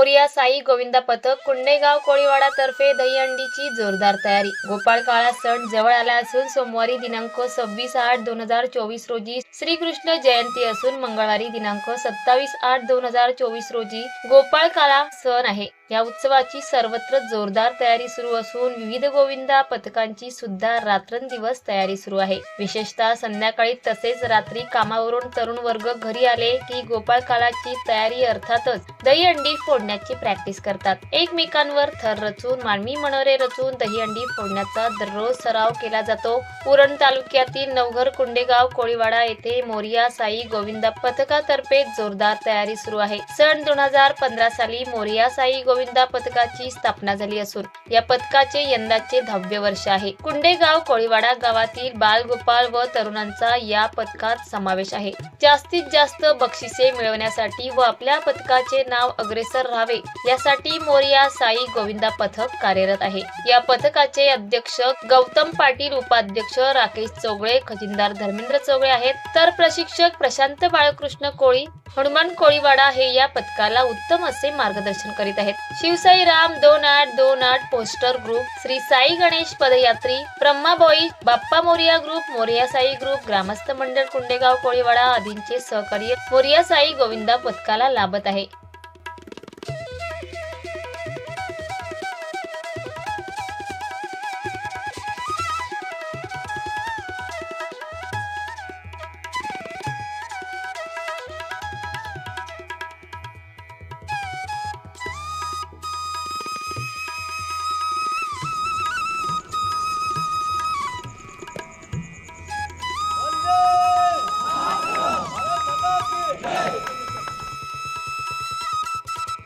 मोरिया साई गोविंदा पथक कुंडेगाव कोळीवाडा तर्फे दहीहंडीची जोरदार तयारी. गोपाळ काळा सण जवळ आला असून सोमवारी दिनांक सव्वीस आठ दोन हजार चोवीस रोजी श्रीकृष्ण जयंती असून मंगळवारी दिनांक सत्तावीस आठ दोन हजार चोवीस रोजी गोपाळ काळा सण आहे. या उत्सवाची सर्वत्र जोरदार तयारी सुरू असून विविध गोविंदा पथकांची सुद्धा रात्रंदिवस तयारी सुरू आहे. विशेषतः संध्याकाळी तसेच रात्री कामावरून तरुण वर्ग घरी आले की गोपाळ काळाची तयारी अर्थातच दहीहंडी फोडण्याची प्रॅक्टिस करतात. एकमेकांवर थर रचून मानवी मनोरे रचून दहीहंडी फोडण्याचा दररोज सराव केला जातो. उरण तालुक्यातील नवघर कुंडेगाव कोळीवाडा येथे मोरिया साई गोविंदा पथकातर्फे जोरदार तयारी सुरू आहे. सन दोन हजार पंधरा साली मोरिया साई गोविंदा पथकाची स्थापना झाली असून या पथकाचे यंदाचे दहावे वर्ष आहे. कुंडेगाव कोळीवाडा गावातील बालगोपाळ व तरुणांचा या पथकात समावेश आहे. जास्तीत जास्त बक्षिसे मिळवण्यासाठी व आपल्या पथकाचे नाव अग्रेसर राहावे यासाठी मोरिया साई गोविंदा पथक कार्यरत आहे. या पथकाचे अध्यक्ष गौतम पाटील उपाध्यक्ष राकेश चौगळे खजिनदार धर्मेंद्र चौगळे आहेत. तर प्रशिक्षक प्रशांत बाळकृष्ण कोळी हनुमान कोळीवाडा हे या पथकाला उत्तम असे मार्गदर्शन करीत आहेत. शिवसाई राम दोन आठ दोन आठ पोस्टर ग्रुप श्री साई गणेश पदयात्री ब्रह्माबोई बाप्पा मोरिया ग्रुप मोरिया साई ग्रुप ग्रामस्थ मंडळ कुंडेगाव कोळीवाडा आदींचे सहकार्य मोरिया साई गोविंदा पथकाला लाभत आहे.